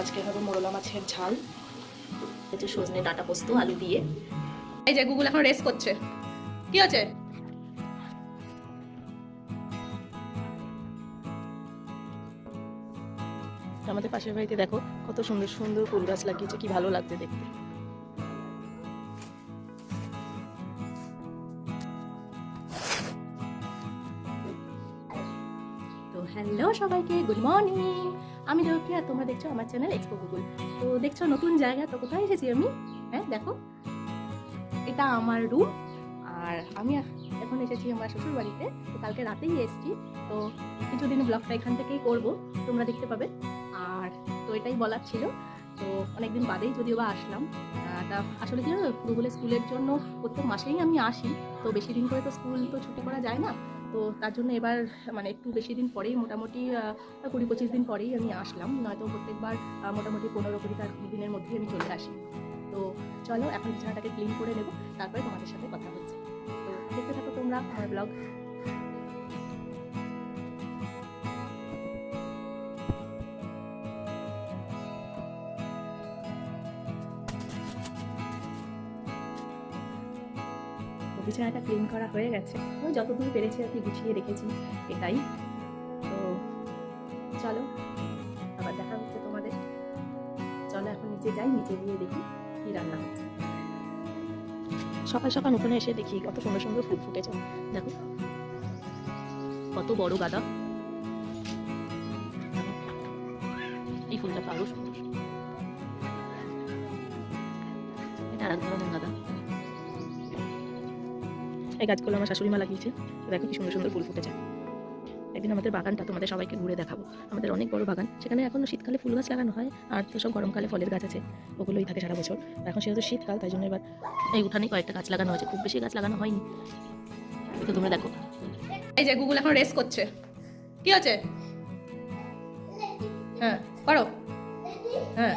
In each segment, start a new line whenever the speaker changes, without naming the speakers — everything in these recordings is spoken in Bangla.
আজকে হবে মোরলা মাছের ঝাল।
হচ্ছে সজনে ডাটা পোস্ত আলু দিয়ে।
এই যে গুগল এখন রেস্ট করছে। কি আছে আমাদের পাশের বাড়িতে দেখো কত সুন্দর সুন্দর ফুল গাছ লাগিয়েছে কি ভালো লাগছে দেখতে। হ্যালো সবাইকে, গুড মর্নিং। আমি রোকি আর তোমরা দেখছ আমার চ্যানেল এক্সপো গুগল তো দেখছ নতুন জায়গা, তো কোথায় এসেছি আমি? হ্যাঁ দেখো। এটা আমার রুম আর আমি এখন এসেছি আমার শ্বশুর বাড়িতে তো কালকে রাতেই এসেছি, তো কিছুদিন ব্লগটা এখান থেকেই করব, তোমরা দেখতে পাবে। আর তো এটাই বলার ছিল। তো অনেকদিন বাদেই যদিও বা আসলাম। তা আসলে কি গুগলে স্কুলের জন্য প্রত্যেক মাসেই আমি আসি। তো বেশি দিন করে তো স্কুল তো ছুটি করা যায় না। তো তার জন্য এবার মানে একটু বেশি দিন পরেই, মোটামুটি কুড়ি পঁচিশ দিন পরেই আমি আসলাম। নয়তো প্রত্যেকবার মোটামুটি পনেরো কুড়ি তার দিনের মধ্যেই আমি চলে আসি। তো চলো, এখন বিছানাটাকে ক্লিন করে নেব। তারপরে তোমাদের সাথে কথা হচ্ছে তো দেখতে থাকো তোমরা আমার ব্লগ বিছানাটা ক্লিন করা হয়ে গেছে। আমি যতদূর পেরেছি আর কি গুছিয়ে রেখেছি, এটাই। তো চলো, আবার দেখা হচ্ছে তোমাদের। চলো এখন নিচে যাই, নিচে গিয়ে দেখি কি রান্না হচ্ছে। সকাল সকাল উঠোনে এসে দেখি কত সুন্দর সুন্দর ফুল ফুটেছে। দেখো, কত বড় গাঁদা। এই ফুলটা আরও সুন্দর। এটা আর ধরনের গাঁদা। এই গাছগুলো আমার শাশুড়ি মা লাগিয়েছে। দেখো কি সুন্দর সুন্দর ফুল ফুটেছে। একদিন আমাদের বাগানটা তোমাদের সবাইকে ঘুরে দেখাবো। আমাদের অনেক বড় বাগান, সেখানে এখন শীতকালে ফুল গাছ লাগানো হয় আর তো সব গরমকালে ফলের গাছ আছে, ওগুলোই থাকে সারা বছর। এখন সেহেতু শীতকাল, তাই জন্য এবার এই উঠানে কয়েকটা গাছ লাগানো হয়েছে। খুব বেশি গাছ লাগানো হয়নি। তো তোমরা দেখো। এই যে গুগল এখন রেস করছে। কি আছে হ্যাঁ করো। হ্যাঁ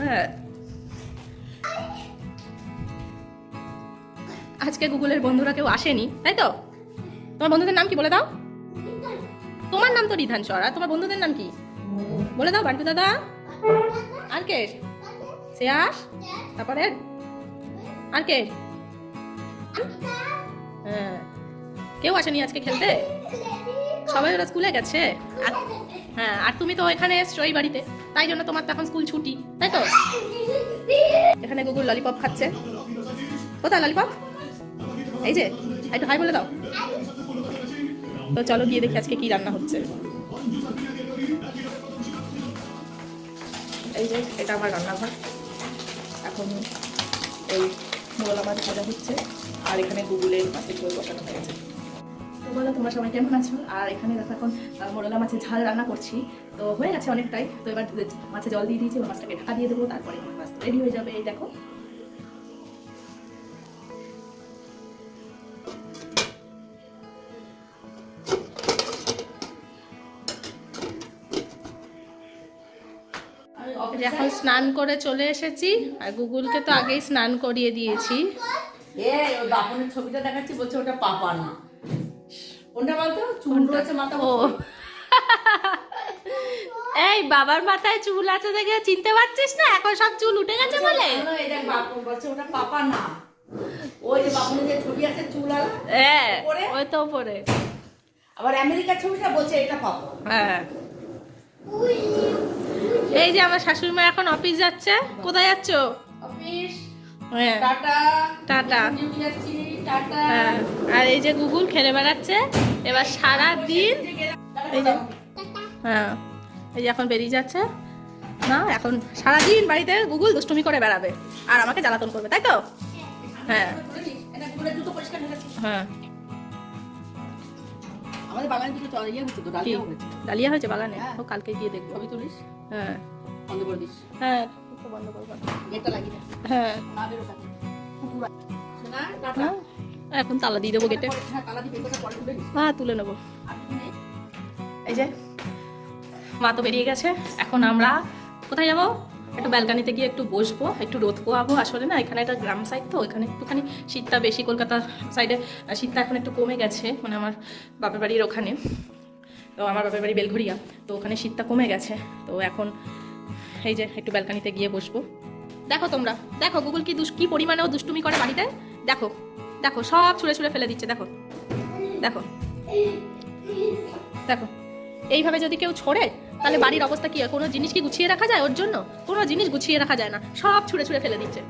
হ্যাঁ। আজকে গুগলের বন্ধুরা কেউ আসেনি, তাই তো? তোমার বন্ধুদের নাম কি বলে দাও? তোমার নাম তো রিধান সর, আর তোমার বন্ধুদের নাম কি? বলে দাও, বান্টু দাদা। আর কে শ্রেয়াস। তারপরে? আর কে হ্যাঁ। কেউ আসেনি আজকে খেলতে? সবাই ওরা স্কুলে গেছে। হ্যাঁ আর তুমি তো এখানে এসছো এই বাড়িতে। তাই জন্য তোমার তো এখন স্কুল ছুটি, তাই তো? এখানে গুগল ললিপপ খাচ্ছে। কোথায় ললিপপ? এই যে, একটু হাই বলে দাও। তো চলো গিয়ে দেখি আজকে কি রান্না হচ্ছে। এই যে, এটা আমার রান্নাঘর। এখন এই মোরলা মাছ ভাজা হচ্ছে, আর এখানে গুগলের মাছের ঝোল বসানো হয়ে গেছে। তো বলো, তোমরা সবাই কেমন আছো? আর এখানে দেখো এখন মোরলা মাছের ঝাল রান্না করছি। তো হয়ে গেছে অনেকটাই। তো এবার মাছে জল দিয়ে দিয়েছি মাছটাকে ঢাকা দিয়ে দেবো, তারপরে মাছ রেডি হয়ে যাবে, এই দেখো। এখন স্নান করে চলে এসেছি আর গুগলকে তো আগেই স্নান করিয়ে দিয়েছি।
বাপনের ছবিটা দেখাচ্ছি বলছে ওটা পাপা না কোনটা বলতো? চুল রয়েছে মাথা
ও। এই বাবার মাথায় চুল আছে দেখে চিনতে পারছিস না? এখন সব চুল উঠে গেছে বলে?
বলো, এই দেখ বাপ বলছে ওটা পাপা না ওই যে বাপনের যে ছবি আছে চুল আর
হ্যাঁ ওই তো উপরে
আবার আমেরিকার ছবিটা বলছে এটা পাপা।
হ্যাঁ। এই যে আমার শাশুড়ি মা এখন অফিস যাচ্ছে। কোথায় যাচ্ছ?
অফিস
হ্যাঁ।
টাটা।
হ্যাঁ। আর এই যে গুগল খেলে বেড়াচ্ছে। এবার সারা দিন এই যে হ্যাঁ এই যে এখন বেরিয়ে যাচ্ছে। না এখন সারাদিন বাড়িতে গুগল দুষ্টুমি করে বেড়াবে। আর আমাকে জ্বালাতন করবে তাই তো? হ্যাঁ।
হ্যাঁ। আমাদের বাগানে দুটো ইয়ে তো ডালিয়া হয়েছে।
ডালিয়া হয়েছে বাগানে?
হ্যাঁ।
ও কালকে গিয়ে দেখব।
ছবি তুলিস?
হ্যাঁ।
বন্ধ করে দিস।
হ্যাঁ। বন্ধ করব
গেটটা লাগিয়ে
হ্যাঁ।
না বেরো টাটা।
হ্যাঁ, এখন তালা দিয়ে দেবো গেটে।
হ্যাঁ তুলে
নেব। এই যে মা তো বেরিয়ে গেছে। এখন আমরা কোথায় যাব? একটু ব্যালকানিতে গিয়ে একটু বসবো, একটু রোদ পোয়াবো আসলে না, এখানে একটা গ্রাম সাইড তো, এখানে একটুখানি শীতটা বেশি, কলকাতা সাইডে শীতটা এখন একটু কমে গেছে মানে আমার বাপের বাড়ির ওখানে। তো আমার বাপের বাড়ি বেলঘরিয়া তো ওখানে শীতটা কমে গেছে। তো এখন এই যে একটু ব্যালকানিতে গিয়ে বসবো। দেখো তোমরা, দেখো গুগল কি দুষ, কি পরিমাণে ও দুষ্টুমি করে বাড়িতে? দেখো দেখো, সব ছুঁড়ে ছুঁড়ে ফেলে দিচ্ছে, দেখো। দেখো দেখো। এইভাবে যদি কেউ ছড়ে তাহলে বাড়ির অবস্থা কি? কোনো জিনিস কি গুছিয়ে রাখা যায় ওর জন্য? কোনো জিনিস গুছিয়ে রাখা যায় না। সব ছুঁড়ে ছুঁড়ে ফেলে দিচ্ছে।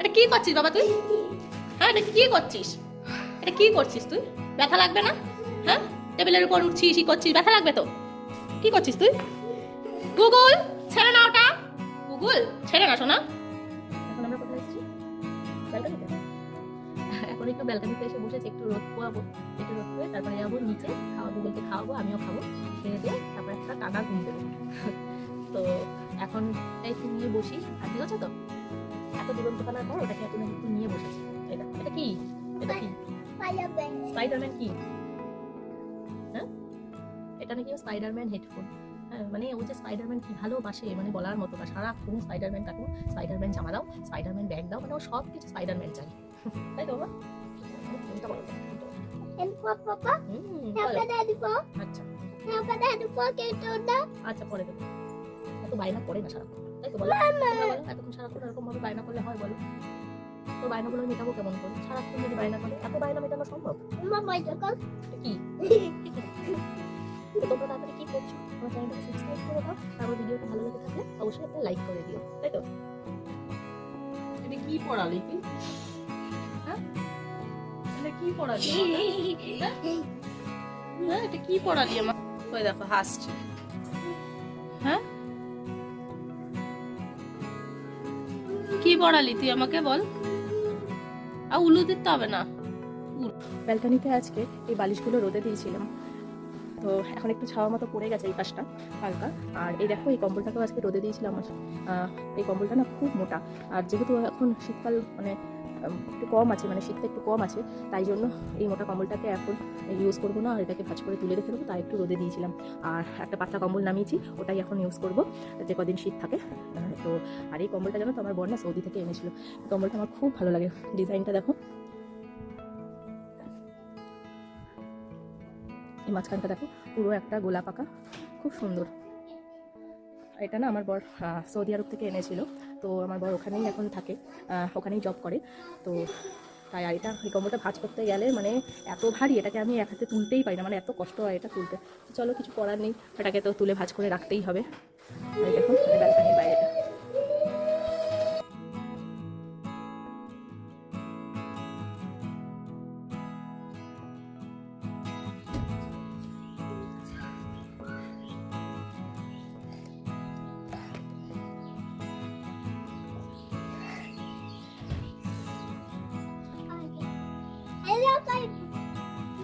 এটা কি করছিস বাবা তুই? হ্যাঁ এটা কি করছিস? এটা কি করছিস তুই? ব্যথা লাগবে না? হ্যাঁ? টেবিলের উপর উঠছিস ই করছিস। ব্যথা লাগবে তো? কি করছিস তুই? গুগল, ছেড়ে না ওটা। গুগল, ছেড়ে না শোনা এখন একটু ব্যালকানিতে এসে বসেছি, একটু রোদ পোয়াবো, একটু রোদ পোয়ে তারপরে যাব নিচে, খাওয়া গুগলকে খাওয়াবো, আমিও খাব। খেয়ে দিয়ে তারপরে একটা টানা ঘুম দেবো। তো এখন একটু নিয়ে বসি। আর ঠিক আছে তো? এত দুরন্ত খেলার পর ওটাকে এখন একটু নিয়ে বসেছি। এটা এটা কি? এটা কি? স্পাইডারম্যান কি? হ্যাঁ? এটা নাকি স্পাইডারম্যান হেডফোন মানে ও যে স্পাইডারম্যান কি ভালোবাসে মানে বলার মতো না। সারাক্ষণ স্পাইডারম্যান কাকু স্পাইডারম্যান জামা দাও স্পাইডারম্যান ব্যাগ দাও মানে ও সব কিছু স্পাইডারম্যান চাই। তাই তো বাবা। আচ্ছা। আচ্ছা পরে দেবো এত বায়না করে না সারাক্ষণ। তাই তো বলো? এতক্ষণ সারাক্ষণ এরকম ভাবে বায়না করলে হয় বলো? তোর বায়নাগুলো মেটাবো কেমন করে? সারাক্ষণ যদি বায়না করে এত বায়না মেটানো সম্ভব? কি? তোমরা তাড়াতাড়ি কি করছ? আমার চ্যানেলটাকে সাবস্ক্রাইব করে দাও আমার ভিডিওটা ভালো লেগে থাকলে অবশ্যই একটা লাইক করে দিও। তাই তো?
এটা কি পড়ালি তুই হ্যাঁ? এটা কি পড়ালি?
হ্যাঁ এটা কি পড়ালি আমার? ওই দেখো হাসছে। হ্যাঁ? কি পড়ালি তুই আমাকে বল। আর উলু দিতে হবে না। ব্যালকানিতে আজকে এই বালিশগুলো রোদে দিয়েছিলাম। তো এখন একটু ছাওয়া মতো পড়ে গেছে এই পাশটা হালকা। আর এই দেখো এই কম্বলটাকেও আজকে রোদে দিয়েছিলাম। আহ, এই কম্বলটা না খুব মোটা। আর যেহেতু এখন শীতকাল মানে একটু কম আছে মানে শীতটা একটু কম আছে, তাই জন্য এই মোটা কম্বলটাকে এখন ইউজ করব না, আর এটাকে ভাজ করে তুলে রেখে দেবো তাই একটু রোদে দিয়েছিলাম। আর একটা পাতলা কম্বল নামিয়েছি, ওটাই এখন ইউজ করব যে কদিন শীত থাকে। তো আর এই কম্বলটা জানো তো আমার বর না সৌদি থেকে এনেছিল। কম্বলটা আমার খুব ভালো লাগে, ডিজাইনটা দেখো। এই মাঝখানটা দেখো, পুরো একটা গোলা পাকা খুব সুন্দর। এটা না আমার বর সৌদি আরব থেকে এনেছিল। তো আমার বর ওখানেই এখন থাকে ওখানেই জব করে। তো তাই আর এটা, এই কম্বলটা ভাজ করতে গেলে মানে এত ভারী, এটাকে আমি এক হাতে তুলতেই পারি না মানে এত কষ্ট হয় এটা তুলতে। চলো, কিছু করার নেই, এটাকে তো তুলে ভাজ করে রাখতেই হবে। দেখুন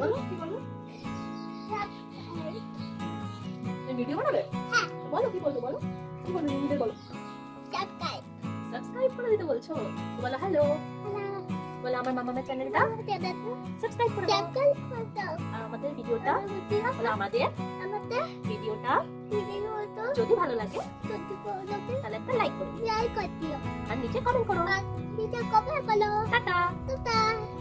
বলো কি বলো ভিডিও বানাবে? বলো কি বলব বলো? কি বলব নিজেদের বলো? সাবস্ক্রাইব করে দিতে বলছো? বলো হ্যালো বলো। আমার মামামের চ্যানেলটা সাবস্ক্রাইব করে দাও। আর আমাদের ভিডিওটা বলো আমাদের ভিডিওটা যদি ভালো লাগে তাহলে একটা লাইক করো আর নিচে কমেন্ট করো। টাটা।
Bye.